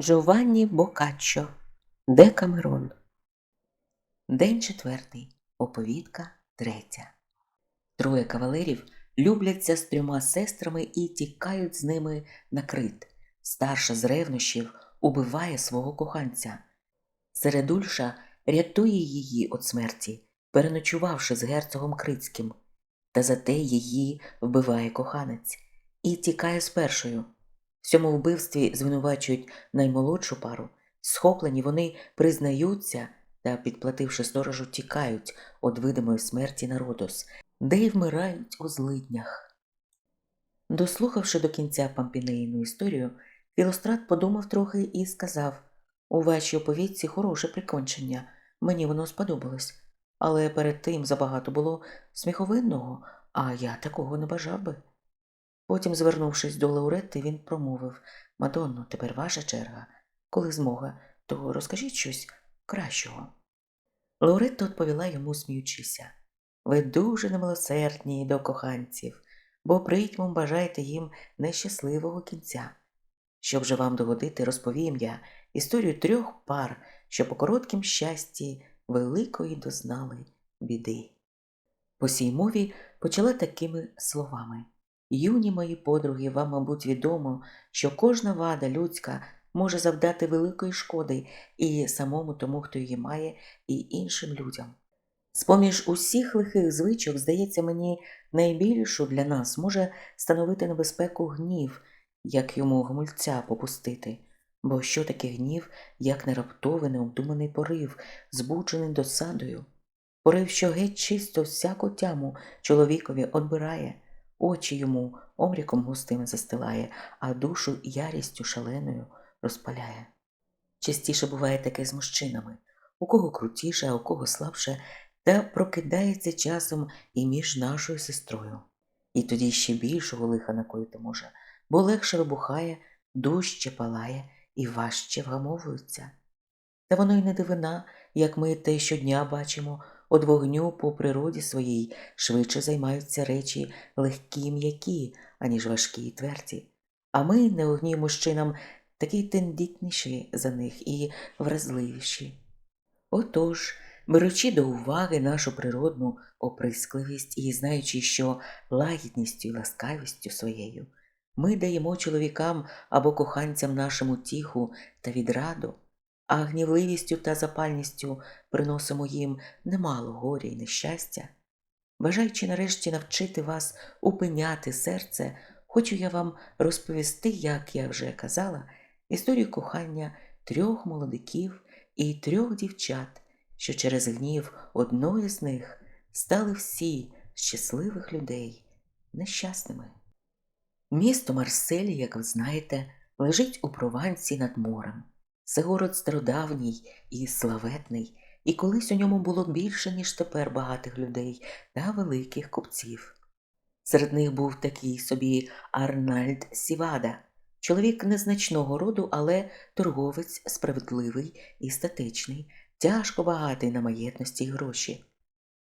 Джованні Бокаччо Декамерон. День четвертий. Оповідка третя. Троє кавалерів любляться з трьома сестрами і тікають з ними на крит. Старша з ревнощів убиває свого коханця. Середульша рятує її від смерті, переночувавши з герцогом Крицьким, та зате її вбиває коханець і тікає з першою. В цьому вбивстві звинувачують наймолодшу пару. Схоплені вони признаються та, підплативши сторожу, тікають від видимої смерті на Родос, де й вмирають у злиднях. Дослухавши до кінця Пампінеїну історію, Філострат подумав трохи і сказав У вашій оповідці хороше прикончення, мені воно сподобалось, але перед тим забагато було сміховинного, а я такого не бажав би. Потім, звернувшись до Лауретти, він промовив Мадонно, тепер ваша черга. Коли змога, то розкажіть щось кращого. Лауретта відповіла йому, сміючися. Ви дуже немилосердні до коханців, бо притьмом бажаєте їм нещасливого кінця. Щоб же вам догодити, розповім я історію трьох пар, що по короткім щасті великої дознали біди. По сій мові почала такими словами. Юні мої подруги, вам, мабуть, відомо, що кожна вада людська може завдати великої шкоди і самому тому, хто її має, і іншим людям. З-поміж усіх лихих звичок, здається мені, найбільшу для нас може становити небезпеку гнів, як йому гмульця попустити. Бо що таке гнів, як не раптовий, необдуманий порив, збуджений досадою? Порив, що геть чисто всяку тяму чоловікові одбирає, очі йому омріком густим застилає, а душу ярістю шаленою розпаляє. Частіше буває таке з мужчинами, у кого крутіше, а у кого слабше, та прокидається часом і між нашою сестрою. І тоді ще більшого лиха накоїти може, бо легше вибухає, дужче палає і важче вгамовується. Та воно й не дивина, як ми те щодня бачимо, од вогню по природі своїй швидше займаються речі легкі м'які, аніж важкі й тверді. А ми, не огні мужчинам, такі тендітніші за них і вразливіші. Отож, беручи до уваги нашу природну оприскливість і знаючи, що лагідністю і ласкавістю своєю ми даємо чоловікам або коханцям нашому тіху та відраду, а гнівливістю та запальністю приносимо їм немало горя і нещастя. Бажаючи нарешті навчити вас упиняти серце, хочу я вам розповісти, як я вже казала, історію кохання трьох молодиків і трьох дівчат, що через гнів одної з них стали всі щасливих людей нещасними. Місто Марсель, як ви знаєте, лежить у Провансі над морем. Це город стародавній і славетний, і колись у ньому було більше, ніж тепер багатих людей та великих купців. Серед них був такий собі Арнальд Сівада, чоловік незначного роду, але торговець справедливий і статечний, тяжко багатий на маєтності й гроші.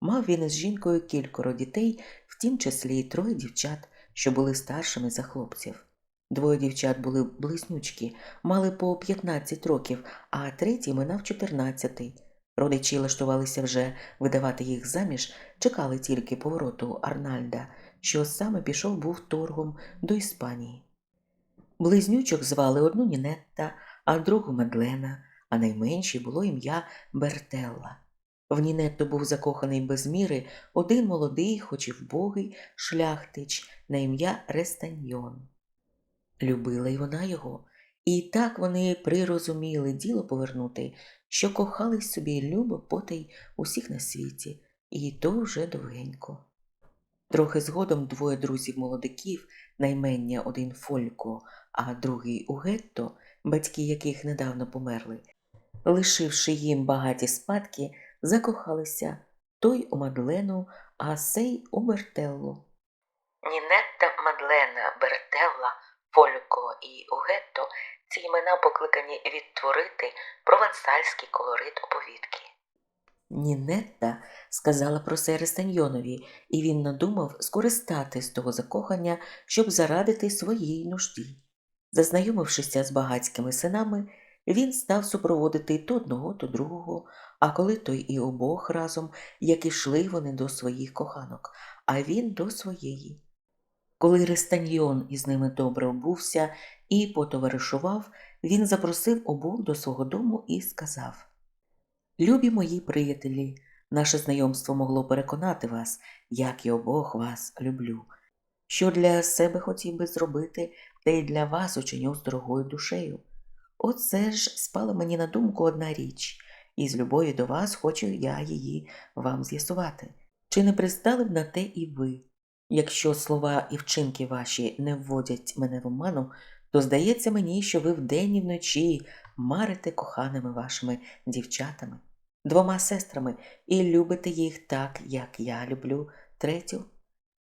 Мав він із жінкою кількоро дітей, в тім числі й троє дівчат, що були старшими за хлопців. Двоє дівчат були близнючки, мали по 15 років, а третій минав 14. Родичі лаштувалися вже видавати їх заміж, чекали тільки повороту Арнальда, що саме пішов був торгом до Іспанії. Близнючок звали одну Нінетта, а другу Медлена, а найменшій було ім'я Бертелла. В Нінетту був закоханий без міри один молодий, хоч і вбогий, шляхтич на ім'я Рестаньйон. Любила й вона його, і так вони прирозуміли діло повернути, що кохались собі любо потай усіх на світі, і то вже довгенько. Трохи згодом двоє друзів-молодиків, наймення один Фолько, а другий Угетто, батьки яких недавно померли, лишивши їм багаті спадки, закохалися той у Мадлену, а сей у Бертеллу. Нінетта, і Угетто ці імена покликані відтворити провансальський колорит оповідки. Нінетта сказала про це Рестаньйонові, і він надумав скористати з того закохання, щоб зарадити своїй нужді. Зазнайомившися з багатськими синами, він став супроводити то одного, то другого, а коли той і обох разом, як ішли вони до своїх коханок, а він до своєї. Коли Рестаньйон із ними добре обувся і потоваришував, він запросив обох до свого дому і сказав Любі мої приятелі, наше знайомство могло переконати вас, як я обох вас люблю. Що для себе хотів би зробити, те й для вас учиню з дорогою душею. Оце ж спала мені на думку одна річ, і з любові до вас хочу я її вам з'ясувати. Чи не пристали б на те і ви? Якщо слова і вчинки ваші не вводять мене в оману, то здається мені, що ви вдень і вночі марите коханими вашими дівчатами, двома сестрами, і любите їх так, як я люблю третю.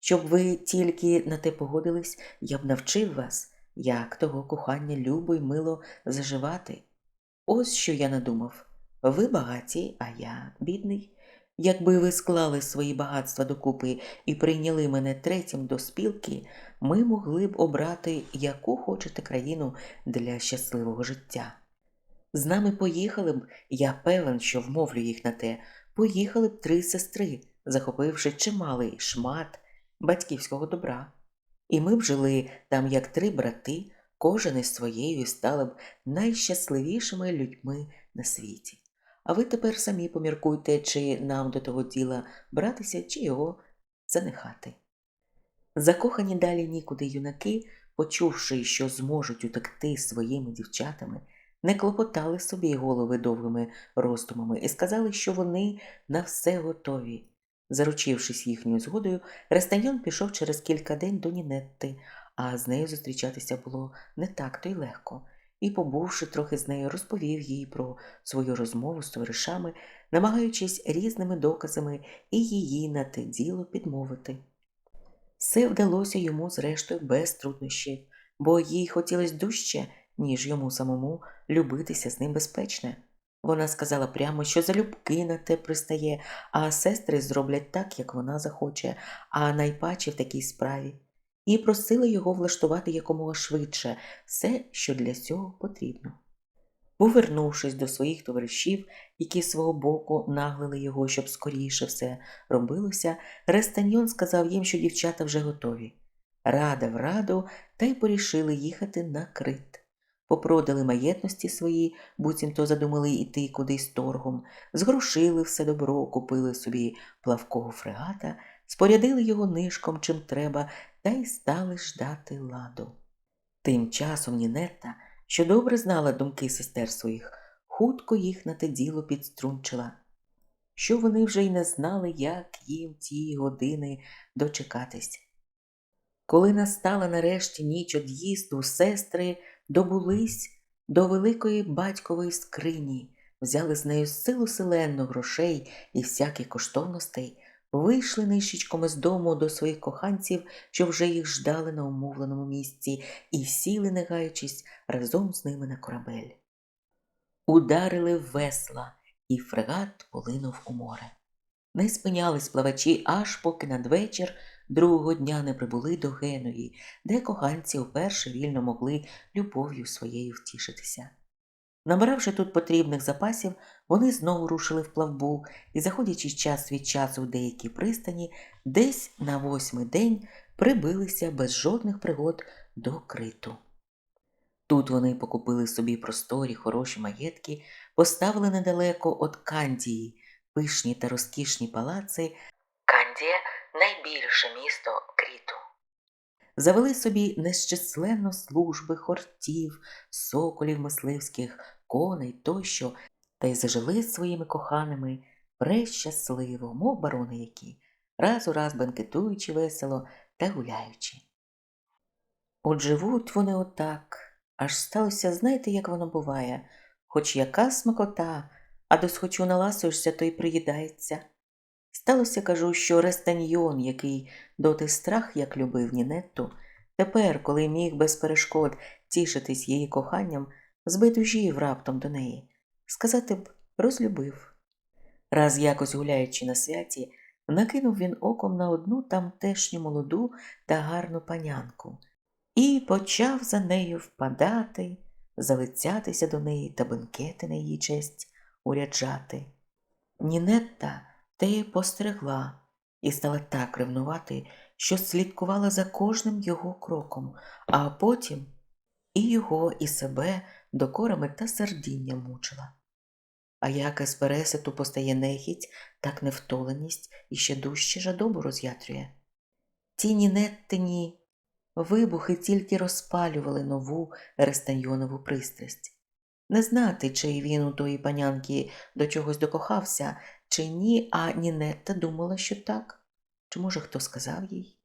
Щоб ви тільки на те погодились, я б навчив вас, як того кохання любо й мило заживати. Ось що я надумав. Ви багаті, а я бідний. Якби ви склали свої багатства докупи і прийняли мене третім до спілки, ми могли б обрати, яку хочете країну для щасливого життя. З нами поїхали б, я певен, що вмовлю їх на те, поїхали б три сестри, захопивши чималий шмат батьківського добра. І ми б жили там, як три брати, кожен із своєю стали б найщасливішими людьми на світі. А ви тепер самі поміркуйте, чи нам до того діла братися, чи його занехати. Закохані далі нікуди юнаки, почувши, що зможуть утекти своїми дівчатами, не клопотали собі голови довгими роздумами і сказали, що вони на все готові. Заручившись їхньою згодою, Рестаньон пішов через кілька день до Нінетти, а з нею зустрічатися було не так то й легко, і, побувши трохи з нею, розповів їй про свою розмову з товаришами, намагаючись різними доказами і її на те діло підмовити. Все вдалося йому, зрештою, без труднощів, бо їй хотілося дужче, ніж йому самому любитися з ним безпечне. Вона сказала прямо, що залюбки на те пристає, а сестри зроблять так, як вона захоче, а найпаче в такій справі, і просила його влаштувати якомога швидше все, що для цього потрібно. Повернувшись до своїх товаришів, які з свого боку наглили його, щоб скоріше все робилося, Рестаньон сказав їм, що дівчата вже готові. Рада в раду, та й порішили їхати на крит. Попродали маєтності свої, буцімто задумали йти кудись торгом, згрошили все добро, купили собі плавкого фрегата, спорядили його нишком, чим треба, та й стали ждати ладу. Тим часом Нінетта, що добре знала думки сестер своїх, хутко їх на те діло підструнчила, що вони вже й не знали, як їм ті години дочекатись. Коли настала нарешті ніч од'їзду, сестри добулись до великої батькової скрині, взяли з нею силу селенну грошей і всяких коштовностей, вийшли нищечком із дому до своїх коханців, що вже їх ждали на умовленому місці, і сіли, не гаючись, разом з ними на корабель. Ударили в весла, і фрегат полинув у море. Не спинялись плавачі, аж поки надвечір другого дня не прибули до Геної, де коханці вперше вільно могли любов'ю своєю втішитися. Набравши тут потрібних запасів, вони знову рушили в плавбу і, заходячи час від часу в деякі пристані, десь на восьмий день прибилися без жодних пригод до криту. Тут вони покупили собі просторі, хороші маєтки, поставили недалеко від Кандії пишні та розкішні палаци. Кандія найбільше місто Кріту. Завели собі нещисленно служби хортів, соколів мисливських, коней тощо, та й зажили своїми коханими прещасливо, мов барони які, раз у раз бенкетуючи весело та гуляючи. От живуть вони отак, аж сталося, знаєте, як воно буває, хоч яка смакота, а досхочу наласуєшся, то й приїдається. Сталося, кажу, що Рестаньйон, який доти страх як любив Нінетту, тепер, коли міг без перешкод тішитись її коханням, збитужів раптом до неї, сказати б, розлюбив. Раз якось гуляючи на святі, накинув він оком на одну тамтешню молоду та гарну панянку. і почав за нею впадати, залицятися до неї та бенкети на її честь уряджати. Нінетта те постерегла і стала так ревнувати, що слідкувала за кожним його кроком, а потім і його, і себе докорами та сердіння мучила. А як із переситу постає нехіть, так невтоленість і ще дужче жадобу роз'ятрює. Ті нінеттині вибухи тільки розпалювали нову рестаньйонову пристрасть. Не знати, чи він у тої панянки до чогось докохався, чи ні, а Нінетта думала, що так. Чи, може, хто сказав їй?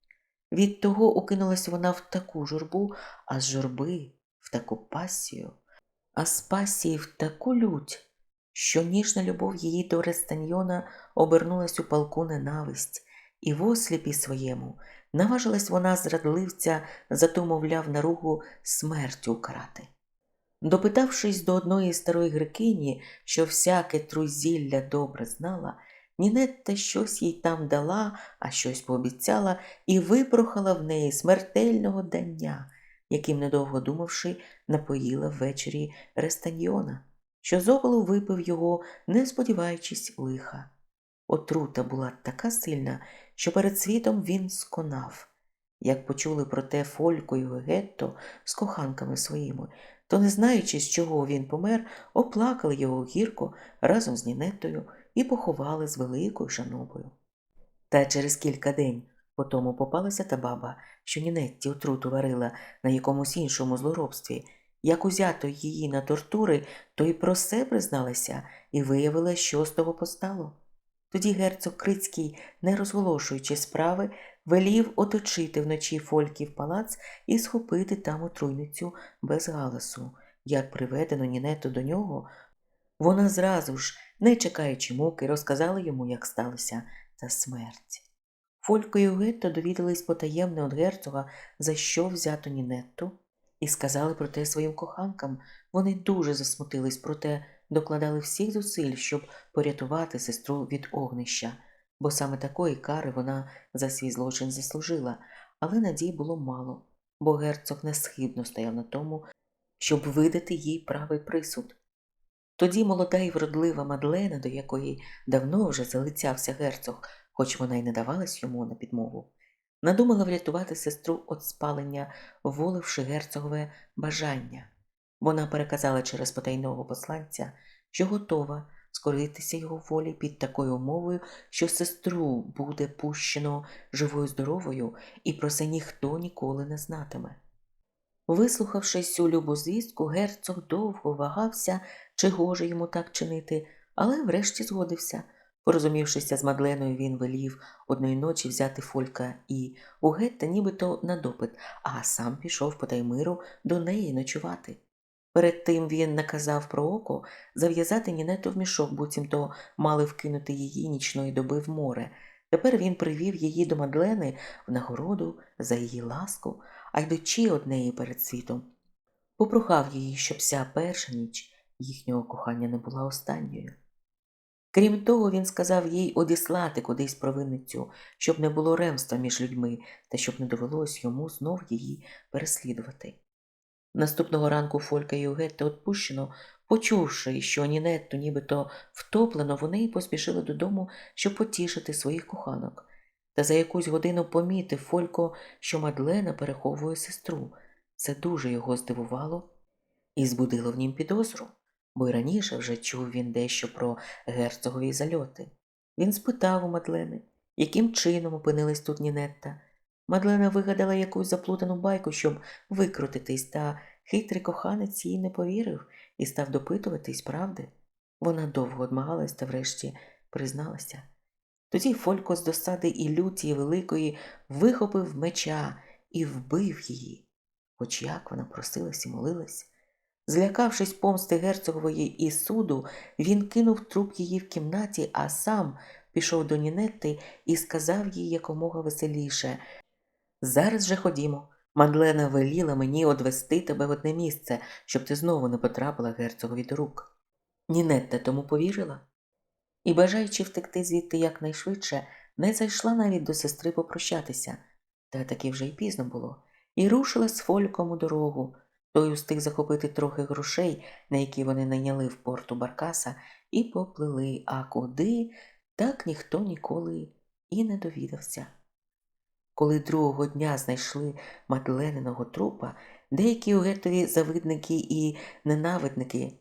Від того укинулась вона в таку журбу, а з журби в таку пасію, а з пасії в таку лють, що ніжна любов її до Рестаньйона обернулась у палку ненависть, і в осліпі своєму наважилась вона зрадливця за ту, мовляв, наругу смертю укарати. Допитавшись до одної старої грекині, що всяке трузілля добре знала, Нінетта щось їй там дала, а щось пообіцяла, і випрохала в неї смертельного дання, яким, недовго думавши, напоїла ввечері Рестаньйона, що зоголу випив його, не сподіваючись лиха. Отрута була така сильна, що перед світом він сконав. Як почули про те Фолько й Гетто з коханками своїми, то, не знаючи, з чого він помер, оплакали його гірко разом з Нінеттою і поховали з великою шанобою. Та через кілька день потому попалася та баба, що Нінетті отруту варила на якомусь іншому злоробстві. Як узято її на тортури, то й про все призналася і виявила, що з того постало. Тоді герцог Крицький, не розголошуючи справи, велів оточити вночі Фольків палац і схопити там отруйницю без галасу. Як приведено Нінету до нього, вона зразу ж, не чекаючи муки, розказала йому, як сталося та смерть. Фолько і Гетто довідались потаємне від герцога, за що взято Нінетту, і сказали про те своїм коханкам. Вони дуже засмутились, проте докладали всіх зусиль, щоб порятувати сестру від огнища, бо саме такої кари вона за свій злочин заслужила, але надій було мало, бо герцог несхибно стояв на тому, щоб видати їй правий присуд. Тоді молода і вродлива Мадлена, до якої давно вже залицявся герцог, хоч вона й не давалась йому на підмогу, надумала врятувати сестру від спалення, воливши герцогове бажання. Вона переказала через потайного посланця, що готова скоритися його волі під такою умовою, що сестру буде пущено живою здоровою, і про це ніхто ніколи не знатиме. Вислухавши цю любу звістку, герцог довго вагався, чи гоже йому так чинити, але врешті згодився. Порозумівшися з Мадленою, він велів одної ночі взяти Фолька і у гетта нібито на допит, а сам пішов по таймиру до неї ночувати. Перед тим він наказав про зав'язати Нінету в мішок, буцімто мали вкинути її нічної доби в море. Тепер він привів її до Мадлени в нагороду за її ласку, а йдучи од неї перед світом, попрохав її, щоб вся перша ніч їхнього кохання не була останньою. Крім того, він сказав їй одіслати кудись провинницю, щоб не було ремства між людьми та щоб не довелось йому знов її переслідувати. Наступного ранку Фолька і Угетта відпущено, почувши, що Нінетту нібито втоплено, вони й поспішили додому, щоб потішити своїх коханок. Та за якусь годину помітив Фолько, що Мадлена переховує сестру. Це дуже його здивувало і збудило в нім підозру, бо й раніше вже чув він дещо про герцогові зальоти. Він спитав у Мадлени, яким чином опинилась тут Нінетта. Мадлена вигадала якусь заплутану байку, щоб викрутитись, та хитрий коханець їй не повірив і став допитуватись правди. Вона довго одмагалась та врешті призналася. Тоді Фолько з досади і люті великої вихопив меча і вбив її, хоч як вона просилась і молилась. Злякавшись помсти герцогової і суду, він кинув труп її в кімнаті, а сам пішов до Нінетти і сказав їй якомога веселіше Зараз же ходімо. Мадлена веліла мені одвести тебе в одне місце, щоб ти знову не потрапила герцогові до рук. Нінетта тому повірила і, бажаючи втекти звідти якнайшвидше, не зайшла навіть до сестри попрощатися, та таки вже й пізно було. і рушила з фольком у дорогу. Той устиг захопити трохи грошей, на які вони найняли в порту Баркаса, і поплили, а куди, так ніхто ніколи і не довідався. Коли другого дня знайшли Мадлениного трупа, деякі у гетові завидники і ненавидники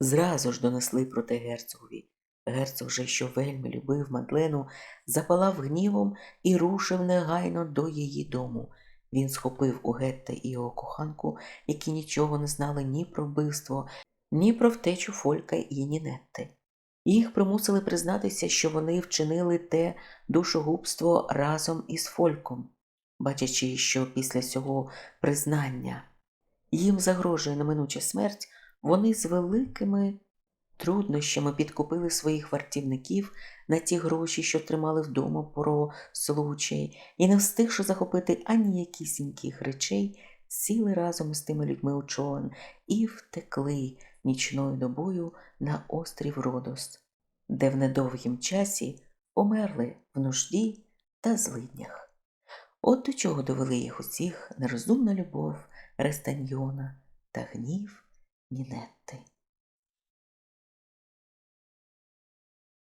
зразу ж донесли про те герцогові. Герцог же, що вельми любив Мадлену, запалав гнівом і рушив негайно до її дому. Він схопив у Гетта і його коханку, які нічого не знали ні про вбивство, ні про втечу Фолька і Нінетти. Їх примусили признатися, що вони вчинили те душогубство разом із Фольком, бачачи, що після цього признання їм загрожує неминуча смерть, вони з великими труднощами підкупили своїх вартівників на ті гроші, що тримали вдома про случай, і, не встигши захопити ані якісіньких речей, сіли разом з тими людьми у човен і втекли нічною добою на острів Родос, де в недовгім часі померли в нужді та злиднях. От до чого довели їх усіх нерозумна любов Рестаньйона та гнів Нінетти.